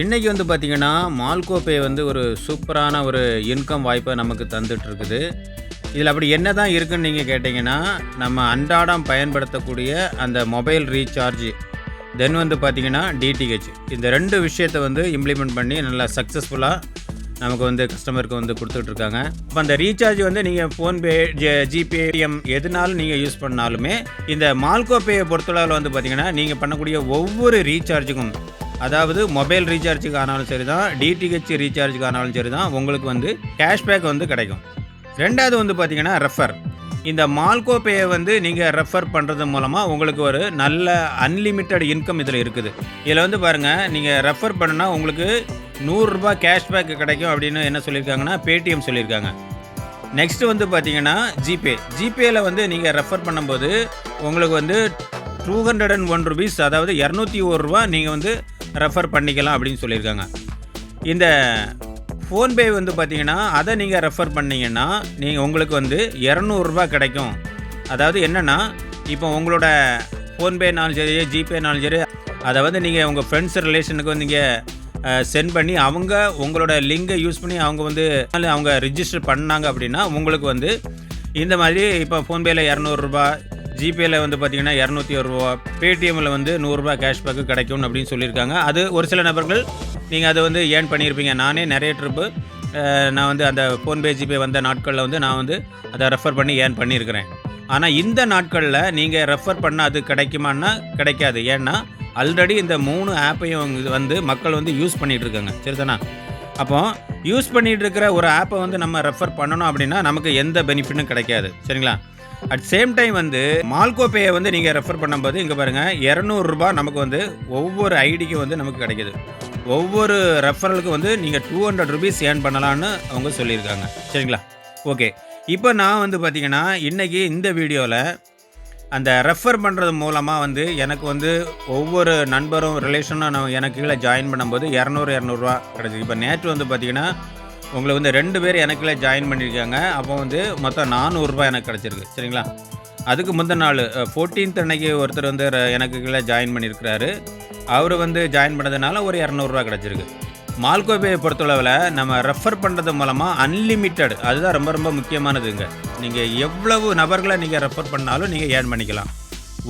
இன்றைக்கி வந்து பார்த்திங்கன்னா மால்கோப்பே வந்து ஒரு சூப்பரான ஒரு இன்கம் வாய்ப்பை நமக்கு தந்துட்டுருக்குது. இதில் அப்படி என்ன தான் இருக்குன்னு நீங்கள் கேட்டிங்கன்னா நம்ம அன்றாடம் பயன்படுத்தக்கூடிய அந்த மொபைல் ரீசார்ஜ் தென் வந்து பார்த்திங்கன்னா டிடிஹெச் இந்த ரெண்டு விஷயத்தை வந்து இம்ப்ளிமெண்ட் பண்ணி நல்லா சக்ஸஸ்ஃபுல்லாக நமக்கு வந்து கஸ்டமருக்கு வந்து கொடுத்துட்ருக்காங்க இப்போ அந்த ரீசார்ஜ் வந்து நீங்கள் ஃபோன்பே ஜிபே ஜிபேடிஎம் எதுனாலும் நீங்கள் யூஸ் பண்ணாலுமே இந்த மால்கோ பேயை பொறுத்தளவில் வந்து பார்த்திங்கன்னா நீங்கள் பண்ணக்கூடிய ஒவ்வொரு ரீசார்ஜுக்கும் அதாவது மொபைல் ரீசார்ஜுக்கு ஆனாலும் சரி தான் டிடிஹெச் ரீசார்ஜுக்கு ஆனாலும் சரி தான் உங்களுக்கு வந்து கேஷ்பேக் வந்து கிடைக்கும். ரெண்டாவது வந்து பார்த்திங்கன்னா ரெஃபர் இந்த மால்கோ பேயை வந்து நீங்கள் ரெஃபர் பண்ணுறது மூலமாக உங்களுக்கு ஒரு நல்ல அன்லிமிட்டெட் இன்கம் இதில் இருக்குது. இதில் வந்து பாருங்கள் நீங்கள் ரெஃபர் பண்ணுனா உங்களுக்கு நூறுரூபா கேஷ்பேக் கிடைக்கும் அப்படின்னு என்ன சொல்லியிருக்காங்கன்னா பேடிஎம் சொல்லியிருக்காங்க. நெக்ஸ்ட்டு வந்து பார்த்தீங்கன்னா ஜிபே ஜிபேயில் வந்து நீங்கள் ரெஃபர் பண்ணும்போது உங்களுக்கு வந்து two hundred and one rupees அதாவது இரநூத்தி ஒரு ரூபா நீங்கள் வந்து ரெஃபர் பண்ணிக்கலாம் அப்படின்னு சொல்லியிருக்காங்க. இந்த ஃபோன்பே வந்து பார்த்தீங்கன்னா அதை நீங்கள் ரெஃபர் பண்ணீங்கன்னா நீங்கள் உங்களுக்கு வந்து இரநூறுபா கிடைக்கும். அதாவது என்னென்னா இப்போ உங்களோட ஃபோன்பேனாலும் சரி ஜிபேனாலும் சரி அதை வந்து நீங்கள் உங்கள் ஃப்ரெண்ட்ஸ் ரிலேஷனுக்கு வந்து நீங்கள் சென்ட் பண்ணி அவங்க உங்களோட லிங்கை யூஸ் பண்ணி அவங்க வந்து அவங்க ரிஜிஸ்டர் பண்ணாங்க அப்படின்னா உங்களுக்கு வந்து இந்த மாதிரி இப்போ ஃபோன்பேயில் இரநூறுபா ஜிபேயில் வந்து பார்த்தீங்கன்னா இரநூத்தி ஒரு ரூபா பேடிஎம்மில் வந்து நூறுரூபா கேஷ்பேக்கு கிடைக்கும் அப்படின்னு சொல்லியிருக்காங்க. அது ஒரு சில நபர்கள் நீங்கள் அதை வந்து ஏர்ன் பண்ணியிருப்பீங்க. நானே நிறைய ட்ரிப்பு நான் வந்து அந்த ஃபோன்பே ஜிபே வந்த நாட்களில் வந்து நான் வந்து அதை ரெஃபர் பண்ணி ஏர்ன் பண்ணியிருக்கிறேன். ஆனால் இந்த நாட்களில் நீங்கள் ரெஃபர் பண்ண அது கிடைக்குமான்னா கிடைக்காது. ஏன்னா ஆல்ரெடி இந்த மூணு ஆப்பையும் வந்து மக்கள் வந்து யூஸ் பண்ணிகிட்டு இருக்காங்க. சரிதானா? அப்போ யூஸ் பண்ணிகிட்டு இருக்கிற ஒரு ஆப்பை வந்து நம்ம ரெஃபர் பண்ணணும் அப்படின்னா நமக்கு எந்த பெனிஃபிட்டும் கிடைக்காது. சரிங்களா? அட் சேம் டைம் வந்து மால்கோ பேயை வந்து நீங்கள் ரெஃபர் பண்ணும்போது இங்கே பாருங்கள் இரநூறுபா நமக்கு வந்து ஒவ்வொரு ஐடிக்கும் வந்து நமக்கு கிடைக்கிது. ஒவ்வொரு ரெஃபரலுக்கு வந்து நீங்கள் டூ ஹண்ட்ரட் ருபீஸ் ஏர்ன் பண்ணலான்னு அவங்க சொல்லியிருக்காங்க. சரிங்களா? ஓகே இப்போ நான் வந்து பார்த்தீங்கன்னா இன்றைக்கி இந்த வீடியோவில் அந்த ரெஃபர் பண்ணுறது மூலமாக வந்து எனக்கு வந்து ஒவ்வொரு நண்பரும் ரிலேஷனும் நான் எனக்கு கீழே ஜாயின் பண்ணும்போது இரநூறு இரநூறுவா கிடச்சிது. இப்போ நேற்று வந்து பார்த்தீங்கன்னா உங்களுக்கு வந்து ரெண்டு பேர் எனக்குள்ளே ஜாயின் பண்ணியிருக்காங்க. அப்போ வந்து மொத்தம் நானூறுரூபா எனக்கு கிடச்சிருக்கு. சரிங்களா? அதுக்கு முந்தின நாள் ஃபோர்டீன்த் அன்னைக்கு ஒருத்தர் வந்து ர- எனக்கு கீழே ஜாயின் பண்ணியிருக்கிறாரு. அவர் வந்து ஜாயின் பண்ணதுனால ஒரு இரநூறுவா கிடச்சிருக்கு. மால்கோபேயை பொறுத்தளவில் நம்ம ரெஃபர் பண்ணுறது மூலமாக அன்லிமிட்டெட் அதுதான் ரொம்ப ரொம்ப முக்கியமானதுங்க நீங்கள் எவ்வளவு நபர்களை நீங்கள் ரெஃபர் பண்ணாலும் நீங்கள் ஏர்ன் பண்ணிக்கலாம்.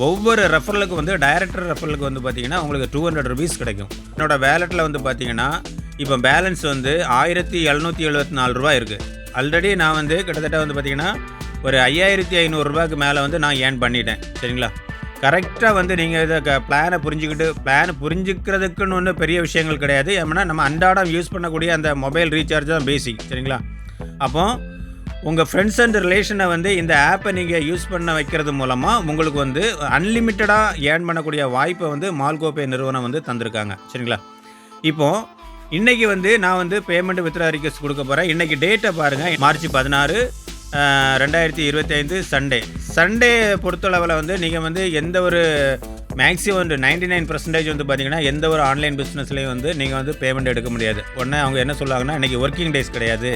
ஒவ்வொரு ரெஃபரலுக்கு வந்து டைரக்டர் ரெஃபரலுக்கு வந்து பார்த்தீங்கன்னா உங்களுக்கு டூ ஹண்ட்ரட் ருபீஸ் கிடைக்கும். என்னோட வேலெட்டில் வந்து பார்த்தீங்கன்னா இப்போ பேலன்ஸ் வந்து ஆயிரத்தி எழுநூற்றி எழுபத்தி நாலு ரூபா இருக்குது ஆல்ரெடி நான் வந்து கிட்டத்தட்ட வந்து பார்த்தீங்கன்னா ஒரு ஐயாயிரத்தி ஐநூறுரூபாய்க்கு மேலே வந்து நான் ஏர்ன் பண்ணிட்டேன். சரிங்களா? கரெக்டாக வந்து நீங்கள் இதை க பிளானை புரிஞ்சுக்கிட்டு பிளான் புரிஞ்சுக்கிறதுக்குன்னு ஒன்றும் பெரிய விஷயங்கள் கிடையாது. ஏன்னா நம்ம அன்றாடம் யூஸ் பண்ணக்கூடிய அந்த மொபைல் ரீசார்ஜ் தான் பேசிக் சரிங்களா? அப்போ உங்கள் ஃப்ரெண்ட்ஸ் அண்ட் ரிலேஷனை வந்து இந்த ஆப்பை நீங்கள் யூஸ் பண்ண வைக்கிறது மூலமாக உங்களுக்கு வந்து அன்லிமிட்டடாக ஏர்ன் பண்ணக்கூடிய வாய்ப்பை வந்து மால்கோபே நிறுவனம் வந்து தந்திருக்காங்க சரிங்களா? இப்போது இன்றைக்கி வந்து நான் வந்து பேமெண்ட் வித்ரா ரிக்வஸ்ட் கொடுக்க போகிறேன் இன்றைக்கி டேட்டை பாருங்கள் மார்ச் பதினாறு. ரெண்டாயிரத்தி இருபத்தி ஐந்து சண்டே சண்டே பொறுத்தளவில் வந்து நீங்கள் வந்து எந்த ஒரு மேக்ஸிமம் வந்து நைன்டி நைன் பர்சன்டேஜ் வந்து பார்த்தீங்கன்னா எந்த ஒரு ஆன்லைன் பிஸ்னஸ்லேயும் வந்து நீங்கள் வந்து பேமெண்ட் எடுக்க முடியாது. உடனே அவங்க என்ன சொல்லுவாங்கன்னா இன்றைக்கி ஒர்க்கிங் டேஸ் கிடையாது.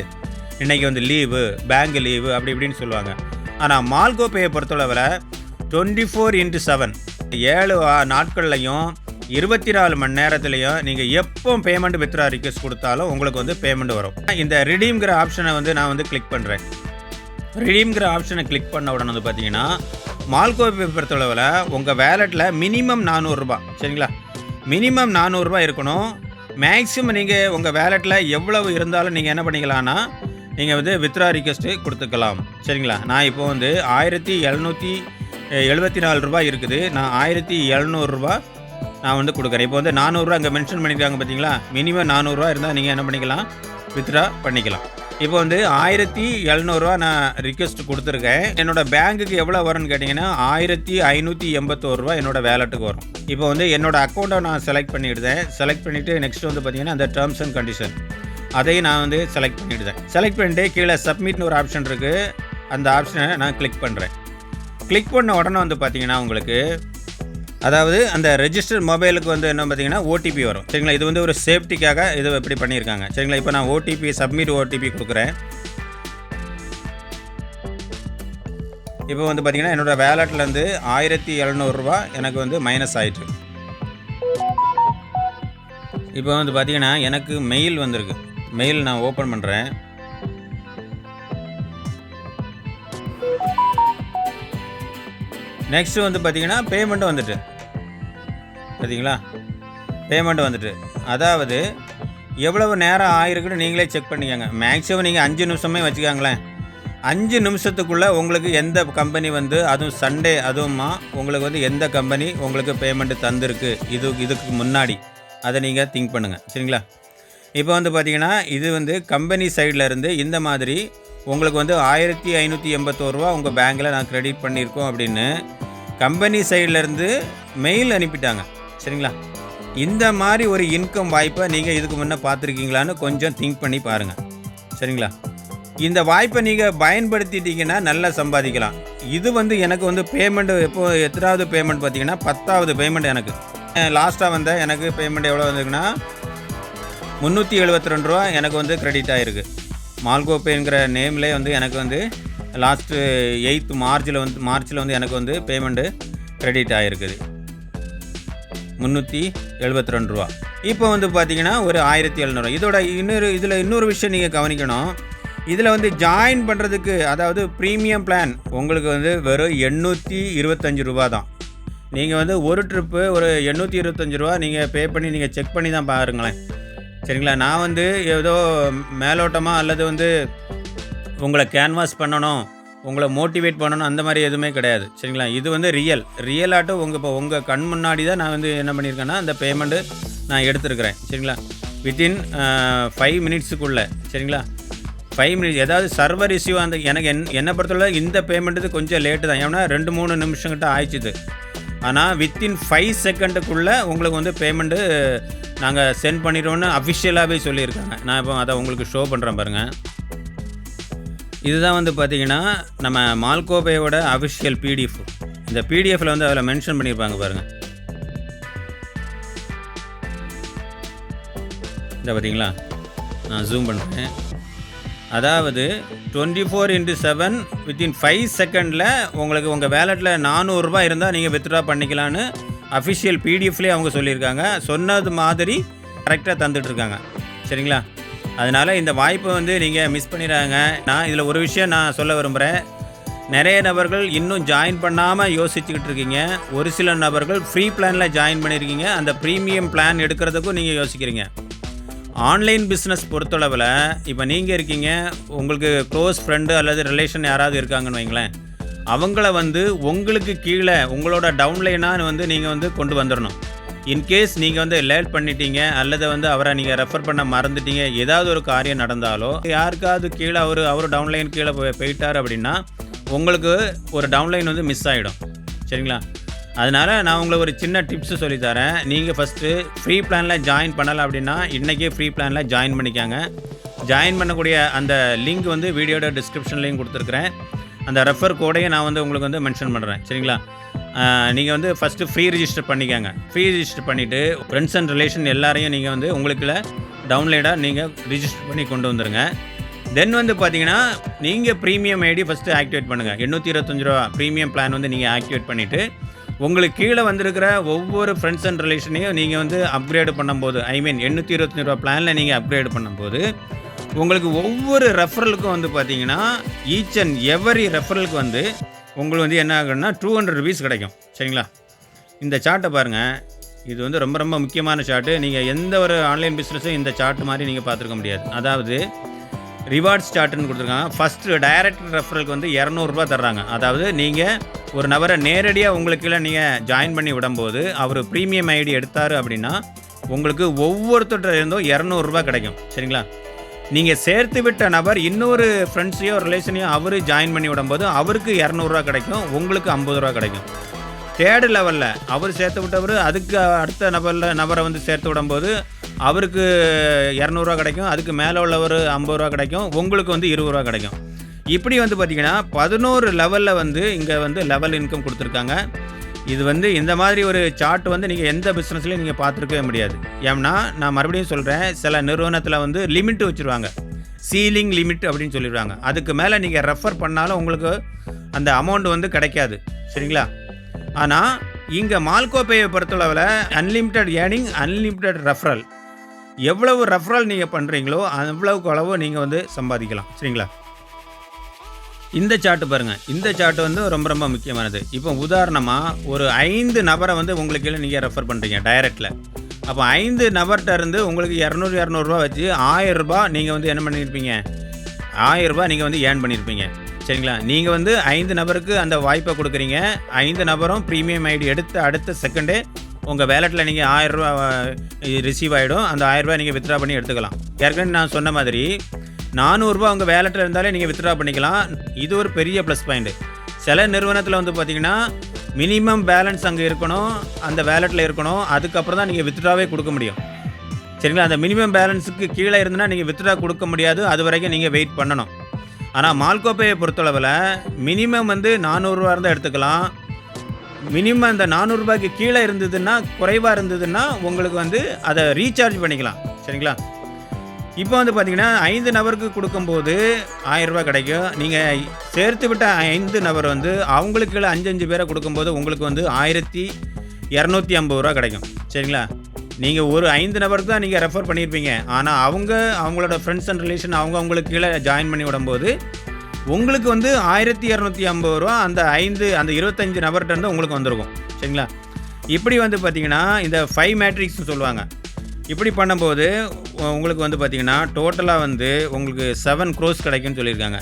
இன்றைக்கி வந்து லீவு பேங்க் லீவு அப்படி இப்படின்னு சொல்லுவாங்க. ஆனால் மால்கோ பேயை பொறுத்தளவில் டுவெண்ட்டி ஃபோர் இன்ட்டு செவன் ஏழு நாட்கள்லையும் இருபத்தி நாலு மணி நேரத்துலையும் நீங்கள் எப்போ பேமெண்ட் வித்ரா ரிக்வஸ்ட் கொடுத்தாலும் உங்களுக்கு வந்து பேமெண்ட் வரும். இந்த ரிடீம்ங்கிற ஆப்ஷனை வந்து நான் வந்து கிளிக் பண்ணுறேன் ரிடீம்ங்கிற ஆப்ஷனை கிளிக் பண்ண உடனே வந்து பார்த்தீங்கன்னா மால்கோ பே பொறுத்தளவில் உங்கள் வேலெட்டில் மினிமம் நானூறுரூபா சரிங்களா? மினிமம் நானூறுரூபா இருக்கணும். மேக்ஸிமம் நீங்கள் உங்கள் வேலெட்டில் எவ்வளவு இருந்தாலும் நீங்கள் என்ன பண்ணிக்கலாம்னா நீங்கள் வந்து வித்ரா ரிக்வஸ்ட்டு கொடுத்துக்கலாம். சரிங்களா? நான் இப்போ வந்து ஆயிரத்தி எழுநூற்றி எழுபத்தி நாலு ரூபாய் இருக்குது. நான் ஆயிரத்தி எழுநூறுரூபா நான் வந்து கொடுக்குறேன். இப்போ வந்து நானூறுரூவா அங்கே மென்ஷன் பண்ணியிருக்காங்க பார்த்தீங்களா மினிமம் நானூறுரூவா இருந்தால் நீங்கள் என்ன பண்ணிக்கலாம்? வித்ட்ரா பண்ணிக்கலாம். இப்போ வந்து ஆயிரத்தி எழுநூறுவா நான் ரிக்வெஸ்ட் கொடுத்துருக்கேன். என்னோட பேங்க்குக்கு எவ்வளோ வரும்னு கேட்டிங்கன்னா ஆயிரத்தி ஐநூற்றி எண்பத்தோரு ரூபா என்னோட வேலெட்டுக்கு வரும். இப்போ வந்து என்னோட அக்கௌண்ட்டை நான் செலக்ட் பண்ணிவிடுதேன் செலக்ட் பண்ணிவிட்டு நெக்ஸ்ட் வந்து பார்த்தீங்கன்னா அந்த டேர்ம்ஸ் அண்ட் கண்டிஷன் அதையும் நான் வந்து செலக்ட் பண்ணிவிடுதேன் செலக்ட் பண்ணிட்டு கீழே சப்மிட்னு ஒரு ஆப்ஷன் இருக்குது அந்த ஆப்ஷனை நான் கிளிக் பண்ணுறேன் கிளிக் பண்ண உடனே வந்து பார்த்தீங்கன்னா உங்களுக்கு அதாவது அந்த ரெஜிஸ்டர் மொபைலுக்கு வந்து என்ன பார்த்தீங்கன்னா ஓடிபி வரும். சரிங்களா? இது வந்து ஒரு சேஃப்டிக்காக இது இப்படி பண்ணியிருக்காங்க. சரிங்களா? இப்போ நான் ஓடிபி சப்மிட் ஓடிபி கொடுக்குறேன். இப்போ வந்து பார்த்தீங்கன்னா என்னோட வேலட்லேருந்து ஆயிரத்தி எழுநூறுரூவா எனக்கு வந்து மைனஸ் ஆயிட்டு. இப்போ வந்து பார்த்தீங்கன்னா எனக்கு மெயில் வந்திருக்கு. மெயில் நான் ஓப்பன் பண்ணுறேன் நெக்ஸ்ட்டு வந்து பார்த்தீங்கன்னா பேமெண்ட்டு வந்துட்டு. பார்த்தீங்களா பேமெண்ட் வந்துட்டு. அதாவது எவ்வளவு நேரம் ஆயிருக்குன்னு நீங்களே செக் பண்ணிக்கோங்க. மேக்ஸிமம் நீங்கள் அஞ்சு நிமிஷமே வச்சுக்கோங்களேன். அஞ்சு நிமிஷத்துக்குள்ளே உங்களுக்கு எந்த கம்பெனி வந்து அதுவும் சண்டே அதுவுமா உங்களுக்கு வந்து எந்த கம்பெனி உங்களுக்கு பேமெண்ட்டு தந்திருக்கு? இது இதுக்கு முன்னாடி. அதை நீங்கள் திங்க் பண்ணுங்கள் சரிங்களா? இப்போ வந்து பார்த்தீங்கன்னா இது வந்து கம்பெனி சைடில் இருந்து இந்த மாதிரி உங்களுக்கு வந்து ஆயிரத்தி ஐநூற்றி எண்பத்தோரு ரூபா உங்கள் பேங்க்கில் நான் க்ரெடிட் பண்ணியிருக்கோம் அப்படின்னு கம்பெனி சைடில் இருந்து மெயில் அனுப்பிட்டாங்க. சரிங்களா? இந்த மாதிரி ஒரு இன்கம் வாய்ப்பை நீங்கள் இதுக்கு முன்னே பார்த்துருக்கீங்களான்னு கொஞ்சம் திங்க் பண்ணி பாருங்கள் சரிங்களா? இந்த வாய்ப்பை நீங்கள் பயன்படுத்திட்டீங்கன்னா நல்லா சம்பாதிக்கலாம். இது வந்து எனக்கு வந்து பேமெண்ட் எப்போ எத்தனாவது பேமெண்ட் பார்த்தீங்கன்னா பத்தாவது பேமெண்ட் எனக்கு. லாஸ்ட்டாக வந்த எனக்கு பேமெண்ட் எவ்வளோ வந்திருக்குன்னா முந்நூற்றி எழுபத்தி ரெண்டு ரூபா எனக்கு வந்து கிரெடிட் ஆகிருக்கு மால்கோப்பேங்கிற நேம்லேயே வந்து எனக்கு வந்து லாஸ்ட்டு எயித்து மார்ச்சில் வந்து மார்ச்சில் வந்து எனக்கு வந்து பேமெண்ட்டு கிரெடிட் ஆகிருக்குது முந்நூற்றி எழுபத்தி ரெண்டு ரூபா. இப்போ வந்து பார்த்தீங்கன்னா ஒரு ஆயிரத்தி எழுநூறு. இதோட இன்னொரு இதில் இன்னொரு விஷயம் நீங்கள் கவனிக்கணும். இதில் வந்து ஜாயின் பண்ணுறதுக்கு அதாவது ப்ரீமியம் பிளான் உங்களுக்கு வந்து வெறும் எண்ணூற்றி இருபத்தஞ்சி ரூபா தான். நீங்கள் வந்து ஒரு ட்ரிப்பு ஒரு எண்ணூற்றி இருபத்தஞ்சி ரூபா நீங்கள் பே பண்ணி நீங்கள் செக் பண்ணி தான் பாருங்களேன். சரிங்களா? நான் வந்து ஏதோ மேலோட்டமாக அல்லது வந்து உங்களை கேன்வாஸ் பண்ணணும். உங்களை மோட்டிவேட் பண்ணணும் அந்த மாதிரி எதுவுமே கிடையாது. சரிங்களா? இது வந்து ரியல் ரியலாட்டும் உங்கள் இப்போ உங்கள் கண் முன்னாடி தான் நான் வந்து என்ன பண்ணியிருக்கேன்னா அந்த பேமெண்ட்டு நான் எடுத்துருக்கிறேன். சரிங்களா? வித்தின் ஃபைவ் மினிட்ஸுக்குள்ளே சரிங்களா? ஃபைவ் மினிட்ஸ் ஏதாவது சர்வர் இஷ்யூ அந்த எனக்கு என் என்னை பொறுத்தவரை இந்த பேமெண்ட்டு கொஞ்சம் லேட்டு தான். ஏன்னா ரெண்டு மூணு நிமிஷங்கிட்ட ஆயிடுச்சுது. ஆனால் வித்தின் ஃபைவ் செகண்டுக்குள்ளே உங்களுக்கு வந்து பேமெண்ட்டு நாங்கள் சென்ட் பண்ணிடுவோன்னு அஃபிஷியலாகவே சொல்லியிருக்காங்க. நான் இப்போ அதை உங்களுக்கு ஷோ பண்ணுறேன் பாருங்கள் இதுதான் வந்து பார்த்தீங்கன்னா நம்ம மால்கோபேயோட அஃபிஷியல் பிடிஎஃப் இந்த பிடிஎஃப்பில் வந்து அதில் மென்ஷன் பண்ணியிருப்பாங்க பாருங்கள் இந்த பார்த்தீங்களா நான் ஜூம் பண்ணுறேன் அதாவது twenty four into seven within five செகண்டில் உங்களுக்கு உங்கள் வேலெட்டில் நானூறுரூபா இருந்தால் நீங்கள் வித்ட்ரா பண்ணிக்கலான்னு அஃபிஷியல் பிடிஎஃப்லேயே அவங்க சொல்லியிருக்காங்க. சொன்னது மாதிரி கரெக்டாக தந்துட்டுருக்காங்க சரிங்களா? அதனால் இந்த வாய்ப்பை வந்து நீங்கள் மிஸ் பண்ணிடுறாங்க நான் இதில் ஒரு விஷயம் நான் சொல்ல விரும்புகிறேன் நிறைய நபர்கள் இன்னும் ஜாயின் பண்ணாமல் யோசிச்சுக்கிட்டு இருக்கீங்க. ஒரு சில நபர்கள் ஃப்ரீ பிளானில் ஜாயின் பண்ணியிருக்கீங்க அந்த ப்ரீமியம் பிளான் எடுக்கிறதுக்கும் நீங்கள் யோசிக்கிறீங்க. ஆன்லைன் பிஸ்னஸ் பொறுத்தளவில் இப்போ நீங்கள் இருக்கீங்க. உங்களுக்கு க்ளோஸ் ஃப்ரெண்டு அல்லது ரிலேஷன் யாராவது இருக்காங்கன்னு வைங்களேன். அவங்கள வந்து உங்களுக்கு கீழே உங்களோட டவுன்லைனாக வந்து நீங்கள் வந்து கொண்டு வந்துடணும் இன்கேஸ் நீங்கள் வந்து லேட் பண்ணிட்டீங்க அல்லது வந்து அவரை நீங்கள் ரெஃபர் பண்ண மறந்துட்டீங்க ஏதாவது ஒரு காரியம் நடந்தாலோ யாருக்காவது கீழே அவர் அவர் டவுன்லைன் கீழே போய் போயிட்டார் அப்படின்னா உங்களுக்கு ஒரு டவுன்லைன் வந்து மிஸ் ஆகிடும் சரிங்களா? அதனால் நான் உங்களுக்கு ஒரு சின்ன டிப்ஸு சொல்லித்தரேன் நீங்கள் ஃபஸ்ட்டு ஃப்ரீ பிளானில் ஜாயின் பண்ணலை அப்படின்னா இன்றைக்கே ஃப்ரீ பிளானில் ஜாயின் பண்ணிக்காங்க. ஜாயின் பண்ணக்கூடிய அந்த லிங்க் வந்து வீடியோட டிஸ்கிரிப்ஷன்லேயும் கொடுத்துருக்குறேன். அந்த ரெஃபர் கோடையும் நான் வந்து உங்களுக்கு வந்து மென்ஷன் பண்ணுறேன் சரிங்களா? நீங்கள் வந்து ஃபஸ்ட்டு ஃப்ரீ ரிஜிஸ்டர் பண்ணிக்கோங்க. ஃப்ரீ ரிஜிஸ்டர் பண்ணிவிட்டு ஃப்ரெண்ட்ஸ் அண்ட் ரிலேஷன் எல்லாரையும் நீங்கள் வந்து உங்களுக்குள்ள டவுன்லோடாக நீங்கள் ரிஜிஸ்டர் பண்ணி கொண்டு வந்துடுங்க தென் வந்து பார்த்தீங்கன்னா நீங்கள் ப்ரீமியம் ஐடி ஃபஸ்ட்டு ஆக்டிவேட் பண்ணுங்கள் எண்ணூற்றி இருபத்தஞ்சி ரூபா ப்ரீமியம் பிளான் வந்து நீங்கள் ஆக்டிவேட் பண்ணிவிட்டு உங்களுக்கு கீழே வந்திருக்கிற ஒவ்வொரு ஃப்ரெண்ட்ஸ் அண்ட் ரிலேஷனையும் நீங்கள் வந்து அப்கிரேடு பண்ணும்போது ஐ மீன் எண்ணூற்றி இருபத்தஞ்சி ரூபா பிளானில் நீங்கள் அப்கிரேடு பண்ணும்போது உங்களுக்கு ஒவ்வொரு ரெஃபரலுக்கும் வந்து பார்த்தீங்கன்னா ஈச் அண்ட் எவரி ரெஃபரலுக்கு வந்து உங்களுக்கு வந்து என்ன ஆகுன்னா டூ ஹண்ட்ரட் ருபீஸ் கிடைக்கும். சரிங்களா? இந்த சார்ட்டை பாருங்கள் இது வந்து ரொம்ப ரொம்ப முக்கியமான சார்ட்டு நீங்கள் எந்த ஒரு ஆன்லைன் பிஸ்னஸும் இந்த சார்ட் மாதிரி நீங்கள் பார்த்துருக்க முடியாது. அதாவது ரிவார்ட்ஸ் சார்ட்டுன்னு கொடுத்துருக்காங்க. ஃபஸ்ட்டு டைரக்ட் ரெஃபரலுக்கு வந்து இரநூறுபா தர்றாங்க. அதாவது நீங்கள் ஒரு நபரை நேரடியாக உங்களுக்கு நீங்கள் ஜாயின் பண்ணி விடும்போது அவர் ப்ரீமியம் ஐடி எடுத்தார் அப்படின்னா உங்களுக்கு ஒவ்வொருத்தர்கிட்ட இருந்தும் இரநூறுபா கிடைக்கும். சரிங்களா? நீங்கள் சேர்த்து விட்ட நபர் இன்னொரு ஃப்ரெண்ட்ஸையோ ரிலேஷனையோ அவர் ஜாயின் பண்ணி விடும்போது அவருக்கு இரநூறுவா கிடைக்கும் உங்களுக்கு ஐம்பது ரூபா கிடைக்கும். தேர்டு லெவலில் அவர் சேர்த்து விட்டவர் அதுக்கு அடுத்த நபரில் நபரை வந்து சேர்த்து விடும்போது அவருக்கு இரநூறுவா கிடைக்கும் அதுக்கு மேலே உள்ளவர் ஐம்பது ரூபா கிடைக்கும் உங்களுக்கு வந்து இருபது ரூபா கிடைக்கும். இப்படி வந்து பார்த்திங்கன்னா பதினோரு லெவலில் வந்து இங்கே வந்து லெவல் இன்கம் கொடுத்துருக்காங்க. இது வந்து இந்த மாதிரி ஒரு சார்ட் வந்து நீங்கள் எந்த பிஸ்னஸ்லையும் நீங்கள் பார்த்துருக்கவே முடியாது. ஏன்னா நான் மறுபடியும் சொல்கிறேன் சில நிறுவனத்தில் வந்து லிமிட் வச்சுருவாங்க. சீலிங் லிமிட் அப்படின்னு சொல்லிடுவாங்க அதுக்கு மேலே நீங்கள் ரெஃபர் பண்ணாலும் உங்களுக்கு அந்த அமௌண்ட் வந்து கிடைக்காது. சரிங்களா? ஆனால் இங்கே மால்கோ பொறுத்தளவில் அன்லிமிட்டெட் ஏர்னிங் அன்லிமிட்டெட் ரெஃபரல் எவ்வளவு ரெஃபரல் நீங்கள் பண்ணுறீங்களோ அவ்வளவுக்கு அளவு நீங்கள் வந்து சம்பாதிக்கலாம். சரிங்களா? இந்த சார்ட் பாருங்கள் இந்த சார்ட் வந்து ரொம்ப ரொம்ப முக்கியமானது. இப்போ உதாரணமாக ஒரு ஐந்து நபரை வந்து உங்களுக்கு கீழே நீங்கள் ரெஃபர் பண்ணுறீங்க டைரக்டில் அப்போ ஐந்து நபர்கிட்ட இருந்து உங்களுக்கு இரநூறு இரநூறுவா வச்சு ஆயிரம் நீங்கள் வந்து என்ன பண்ணியிருப்பீங்க ஆயிரம் நீங்கள் வந்து ஏர்ன் பண்ணியிருப்பீங்க சரிங்களா? நீங்கள் வந்து ஐந்து நபருக்கு அந்த வாய்ப்பை கொடுக்குறீங்க. ஐந்து நபரும் ப்ரீமியம் ஐடி எடுத்து அடுத்த செகண்டே உங்கள் வேலெட்டில் நீங்கள் ஆயிரரூபா ரிசீவ் ஆகிடும் அந்த ஆயிரரூபா நீங்கள் வித்ட்ரா பண்ணி எடுத்துக்கலாம். ஏற்கனவே நான் சொன்ன மாதிரி நானூறுரூபா உங்கள் வேலெட்டில் இருந்தாலே நீங்கள் வித்ட்ரா பண்ணிக்கலாம். இது ஒரு பெரிய ப்ளஸ் பாயிண்ட்டு சில நிறுவனத்தில் வந்து பார்த்தீங்கன்னா மினிமம் பேலன்ஸ் அங்கே இருக்கணும் அந்த வேலெட்டில் இருக்கணும் அதுக்கப்புறம் தான் நீங்கள் வித்ட்ராவே கொடுக்க முடியும். சரிங்களா? அந்த மினிமம் பேலன்ஸுக்கு கீழே இருந்தனா நீங்கள் வித்ட்ரா கொடுக்க முடியாது அது வரைக்கும் நீங்கள் வெயிட் பண்ணணும். ஆனால் மால்கோப்பையை பொறுத்தளவில் மினிமம் வந்து நானூறுரூவா இருந்தால் எடுத்துக்கலாம். மினிமம் அந்த நானூறுரூபாய்க்கு கீழே இருந்ததுன்னா குறைவாக இருந்ததுன்னா உங்களுக்கு வந்து அதை ரீசார்ஜ் பண்ணிக்கலாம். சரிங்களா? இப்போ வந்து பார்த்தீங்கன்னா ஐந்து நபருக்கு கொடுக்கும்போது ஆயிரரூபா கிடைக்கும். நீங்கள் சேர்த்து விட்ட ஐந்து நபர் வந்து அவங்களுக்கு அஞ்சு அஞ்சு பேரை கொடுக்கும்போது உங்களுக்கு வந்து ஆயிரத்தி இரநூத்தி ஐம்பது ரூபா கிடைக்கும். சரிங்களா? நீங்கள் ஒரு ஐந்து நபருக்கு தான் நீங்கள் ரெஃபர் பண்ணியிருப்பீங்க. ஆனால் அவங்க அவங்களோட ஃப்ரெண்ட்ஸ் அண்ட் ரிலேஷன் அவங்க அவங்களுக்கு கீழே ஜாயின் பண்ணி விடும்போது உங்களுக்கு வந்து ஆயிரத்தி இரநூத்தி ஐம்பது ரூபா அந்த ஐந்து அந்த இருபத்தஞ்சு நபர்கிட்ட இருந்து உங்களுக்கு வந்திருக்கும். சரிங்களா? இப்படி வந்து பார்த்தீங்கன்னா இந்த ஃபைவ் மேட்ரிக்ஸ்னு சொல்லுவாங்க. இப்படி பண்ணும்போது உங்களுக்கு வந்து பார்த்தீங்கன்னா டோட்டலாக வந்து உங்களுக்கு செவன் க்ரோஸ் கிடைக்கும்னு சொல்லியிருக்காங்க.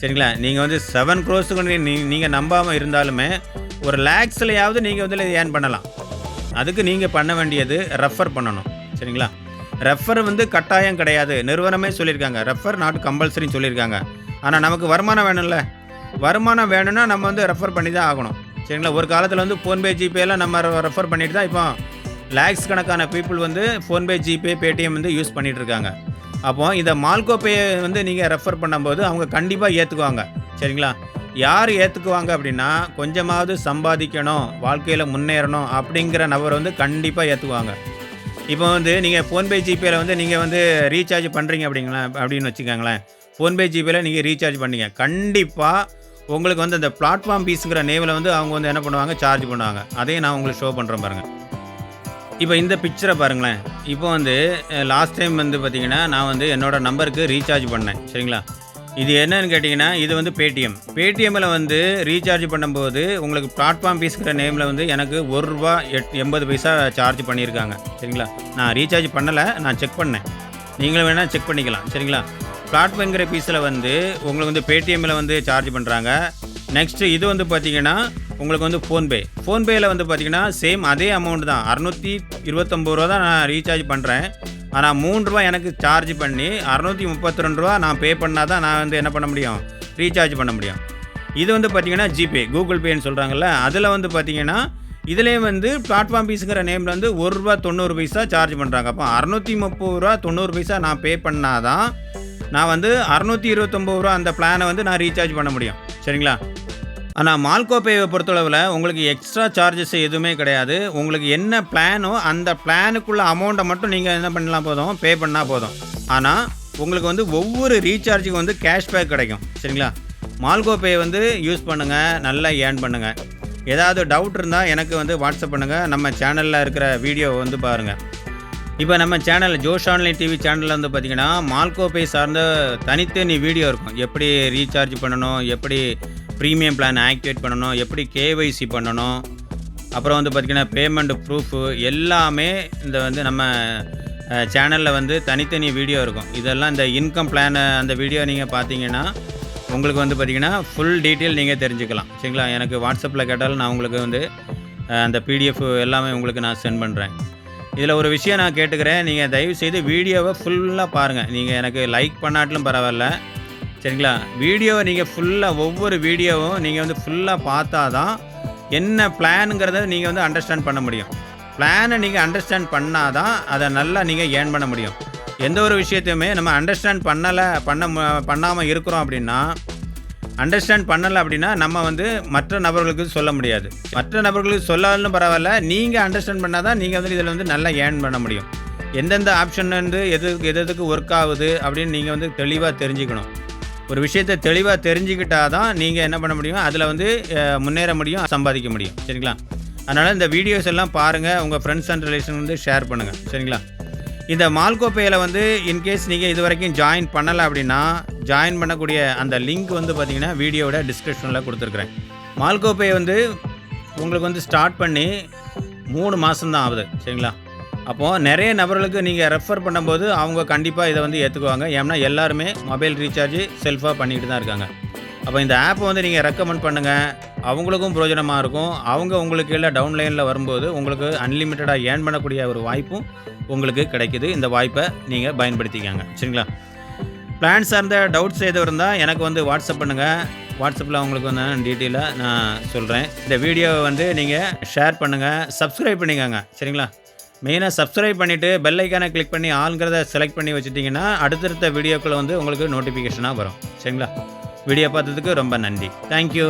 சரிங்களா? நீங்கள் வந்து செவன் க்ரோஸுக்கு நீ நீங்கள் நம்பாமல் இருந்தாலுமே ஒரு லேக்ஸ்லையாவது நீங்கள் வந்து ஏர்ன் பண்ணலாம். அதுக்கு நீங்கள் பண்ண வேண்டியது ரெஃபர் பண்ணணும். சரிங்களா? ரெஃபர் வந்து கட்டாயம் கிடையாது. நிறுவனமே சொல்லியிருக்காங்க. ரெஃபர் நாட் கம்பல்சரின்னு சொல்லியிருக்காங்க. ஆனால் நமக்கு வருமானம் வேணும்ல? வருமானம் வேணும்னா நம்ம வந்து ரெஃபர் பண்ணி தான் ஆகணும். சரிங்களா? ஒரு காலத்தில் வந்து ஃபோன்பே ஜிபேலாம் நம்ம ரெஃபர் பண்ணிட்டு தான் இப்போ லேக்ஸ் கணக்கான பீப்புள் வந்து ஃபோன்பே ஜிபே பேடிஎம் வந்து யூஸ் பண்ணிகிட்ருக்காங்க இருக்காங்க அப்போ இந்த மால்கோ வந்து நீங்கள் ரெஃபர் பண்ணும்போது அவங்க கண்டிப்பாக ஏற்றுக்குவாங்க சரிங்களா? யார் ஏற்றுக்குவாங்க அப்படின்னா கொஞ்சமாவது சம்பாதிக்கணும் வாழ்க்கையில் முன்னேறணும் அப்படிங்கிற நபர் வந்து கண்டிப்பாக ஏற்றுக்குவாங்க இப்போ வந்து நீங்கள் ஃபோன்பே ஜிபேயில் வந்து நீங்கள் வந்து ரீசார்ஜ் பண்ணுறீங்க அப்படிங்களா அப்படின்னு வச்சுக்கோங்களேன். ஃபோன்பே ஜிபேயில் நீங்கள் ரீசார்ஜ் பண்ணீங்க. கண்டிப்பாக உங்களுக்கு வந்து அந்த பிளாட்ஃபார்ம் பீஸுங்கிற நேமில் வந்து அவங்க வந்து என்ன பண்ணுவாங்க சார்ஜ் பண்ணுவாங்க. அதையும் நான் உங்களுக்கு ஷோ பண்ணுறேன் பாருங்கள் இப்போ இந்த பிக்சரை பாருங்களேன். இப்போ வந்து லாஸ்ட் டைம் வந்து பார்த்தீங்கன்னா நான் வந்து என்னோடய நம்பருக்கு ரீசார்ஜ் பண்ணேன். சரிங்களா? இது என்னன்னு கேட்டிங்கன்னா இது வந்து பேடிஎம் பேடிஎம்மில் வந்து ரீசார்ஜ் பண்ணும்போது உங்களுக்கு பிளாட்ஃபார்ம் பீஸ்ங்கிற நேமில் வந்து எனக்கு ஒரு ரூபா எட் எண்பது பைசா சார்ஜ் பண்ணியிருக்காங்க. சரிங்களா? நான் ரீசார்ஜ் பண்ணலை நான் செக் பண்ணேன். நீங்களும் வேணால் செக் பண்ணிக்கலாம். சரிங்களா? பிளாட்ஃபார்ம்ங்கிற பீஸில் வந்து உங்களுக்கு வந்து பேடிஎம்மில் வந்து சார்ஜ் பண்ணுறாங்க நெக்ஸ்ட்டு இது வந்து பார்த்தீங்கன்னா உங்களுக்கு வந்து ஃபோன்பே. ஃபோன்பேயில் வந்து பார்த்தீங்கன்னா சேம் அதே அமௌண்ட் தான். அறநூற்றி இருபத்தொம்பது ரூபா தான் நான் ரீசார்ஜ் பண்ணுறேன் ஆனால் மூணு ரூபா எனக்கு சார்ஜ் பண்ணி அறநூற்றி முப்பத்தி ரெண்டு ரூபா நான் பே பண்ணால் தான் நான் வந்து என்ன பண்ண முடியும்? ரீசார்ஜ் பண்ண முடியும். இது வந்து பார்த்தீங்கன்னா ஜிபே கூகுள் பேன்னு சொல்கிறாங்கல்ல அதில் வந்து பார்த்தீங்கன்னா இதுலேயே வந்து பிளாட்ஃபார்ம் ஃபீஸுங்கிற நேமில் வந்து ஒரு ரூபா தொண்ணூறு பைசா சார்ஜ் பண்ணுறாங்க அப்போ அறநூற்றி முப்பது ரூபா தொண்ணூறு பைசா நான் பே பண்ணாதான் நான் வந்து அறநூற்றி இருபத்தொம்பது ரூபா அந்த பிளானை வந்து நான் ரீசார்ஜ் பண்ண முடியும். சரிங்களா? ஆனால் மால்கோ பேவை பொறுத்தளவில் உங்களுக்கு எக்ஸ்ட்ரா சார்ஜஸ் எதுவுமே கிடையாது. உங்களுக்கு என்ன பிளானோ அந்த பிளானுக்குள்ள அமௌண்ட்டை மட்டும் நீங்கள் என்ன பண்ணலாம் போதும் பே பண்ணால் போதும். ஆனால் உங்களுக்கு வந்து ஒவ்வொரு ரீசார்ஜுக்கும் வந்து கேஷ்பேக் கிடைக்கும். சரிங்களா? மால்கோ பே வந்து யூஸ் பண்ணுங்கள் நல்லா ஏர்ன் பண்ணுங்கள் ஏதாவது டவுட் இருந்தால் எனக்கு வந்து வாட்ஸ்அப் பண்ணுங்கள் நம்ம சேனலில் இருக்கிற வீடியோ வந்து பாருங்கள் இப்போ நம்ம சேனல் ஜோஷ் ஆன்லைன் டிவி சேனலில் வந்து பார்த்தீங்கன்னா மால்கோ பே சார்ந்த தனித்தனி வீடியோ இருக்கும். எப்படி ரீசார்ஜ் பண்ணணும் எப்படி ப்ரீமியம் பிளான் ஆக்டிவேட் பண்ணணும் எப்படி கேவைசி பண்ணணும் அப்புறம் வந்து பார்த்திங்கன்னா பேமெண்ட் ப்ரூஃபு எல்லாமே இந்த வந்து நம்ம சேனலில் வந்து தனித்தனி வீடியோ இருக்கும். இதெல்லாம் இந்த இன்கம் பிளானை அந்த வீடியோ நீங்கள் பார்த்தீங்கன்னா உங்களுக்கு வந்து பார்த்திங்கன்னா ஃபுல் டீட்டெயில் நீங்கள் தெரிஞ்சுக்கலாம். சரிங்களா? எனக்கு வாட்ஸ்அப்பில் கேட்டாலும் நான் உங்களுக்கு வந்து அந்த பிடிஎஃப் எல்லாமே உங்களுக்கு நான் சென்ட் பண்ணுறேன் இதில் ஒரு விஷயம் நான் கேட்டுக்கிறேன். நீங்கள் தயவு செய்து வீடியோவை ஃபுல்லாக பாருங்கள் நீங்கள் எனக்கு லைக் பண்ணாட்டிலும் பரவாயில்ல. சரிங்களா? வீடியோவை நீங்கள் ஃபுல்லாக ஒவ்வொரு வீடியோவும் நீங்கள் வந்து ஃபுல்லாக பார்த்தா தான் என்ன பிளானுங்கிறத நீங்கள் வந்து அண்டர்ஸ்டாண்ட் பண்ண முடியும். பிளானை நீங்கள் அண்டர்ஸ்டாண்ட் பண்ணால் தான் அதை நல்லா நீங்கள் ஏர்ன் பண்ண முடியும். எந்த ஒரு விஷயத்தையுமே நம்ம அண்டர்ஸ்டாண்ட் பண்ணலை பண்ண மு- பண்ணாமல் இருக்கிறோம் அப்படின்னா அண்டர்ஸ்டாண்ட் பண்ணலை அப்படின்னா நம்ம வந்து மற்ற நபர்களுக்கு சொல்ல முடியாது. மற்ற நபர்களுக்கு சொல்லாலும் பரவாயில்ல நீங்கள் அண்டர்ஸ்டாண்ட் பண்ணால் தான் நீங்கள் வந்து இதில் வந்து நல்லா ஏர்ன் பண்ண முடியும். எந்தெந்த ஆப்ஷன் வந்து எது எது எதுக்கு ஒர்க் ஆகுது அப்படின்னு நீங்கள் வந்து தெளிவாக தெரிஞ்சுக்கணும். ஒரு விஷயத்தை தெளிவாக தெரிஞ்சுக்கிட்டா தான் நீங்கள் என்ன பண்ண முடியும்? அதில் வந்து முன்னேற முடியும் சம்பாதிக்க முடியும். சரிங்களா? அதனால் இந்த வீடியோஸ் எல்லாம் பாருங்கள் உங்கள் ஃப்ரெண்ட்ஸ் அண்ட் ரிலேஷன் வந்து ஷேர் பண்ணுங்கள் சரிங்களா? இந்த மால்கோப்பையில் வந்து இன்கேஸ் நீங்கள் இது வரைக்கும் ஜாயின் பண்ணலை அப்படின்னா ஜாயின் பண்ணக்கூடிய அந்த லிங்க் வந்து பார்த்திங்கன்னா வீடியோவோட டிஸ்கிரிப்ஷனில் கொடுத்துருக்குறேன். மால்கோப்பையை வந்து உங்களுக்கு வந்து ஸ்டார்ட் பண்ணி மூணு மாதம்தான் ஆகுது. சரிங்களா? அப்போது நிறைய நபர்களுக்கு நீங்கள் ரெஃபர் பண்ணும்போது அவங்க கண்டிப்பாக இதை வந்து ஏற்றுக்குவாங்க ஏன்னா எல்லாருமே மொபைல் ரீசார்ஜ் செல்ஃபாக பண்ணிக்கிட்டு தான் இருக்காங்க. அப்போ இந்த ஆப்பை வந்து நீங்கள் ரெக்கமெண்ட் பண்ணுங்கள் அவங்களுக்கும் பிரயோஜனமாக இருக்கும். அவங்க உங்களுக்கு இல்லை டவுன்லைனில் வரும்போது உங்களுக்கு அன்லிமிட்டடாக ஏர்ன் பண்ணக்கூடிய ஒரு வாய்ப்பும் உங்களுக்கு கிடைக்குது. இந்த வாய்ப்பை நீங்கள் பயன்படுத்திக்கங்க. சரிங்களா? பிளான் சார்ந்த டவுட்ஸ் எதுவும் இருந்தால் எனக்கு வந்து வாட்ஸ்அப் பண்ணுங்கள் வாட்ஸ்அப்பில் உங்களுக்கு வந்து டீட்டெயிலாக நான் சொல்கிறேன் இந்த வீடியோவை வந்து நீங்கள் ஷேர் பண்ணுங்கள் சப்ஸ்கிரைப் பண்ணிக்கோங்க. சரிங்களா? மெயினாக சப்ஸ்கிரைப் பண்ணிவிட்டு பெல் ஐக்கானை கிளிக் பண்ணி ஆளுங்கிறத செலக்ட் பண்ணி வச்சுட்டிங்கன்னா அடுத்தடுத்த வீடியோக்கள் வந்து உங்களுக்கு நோட்டிஃபிகேஷனாக வரும். சரிங்களா? வீடியோ பார்த்ததுக்கு ரொம்ப நன்றி. தேங்க்யூ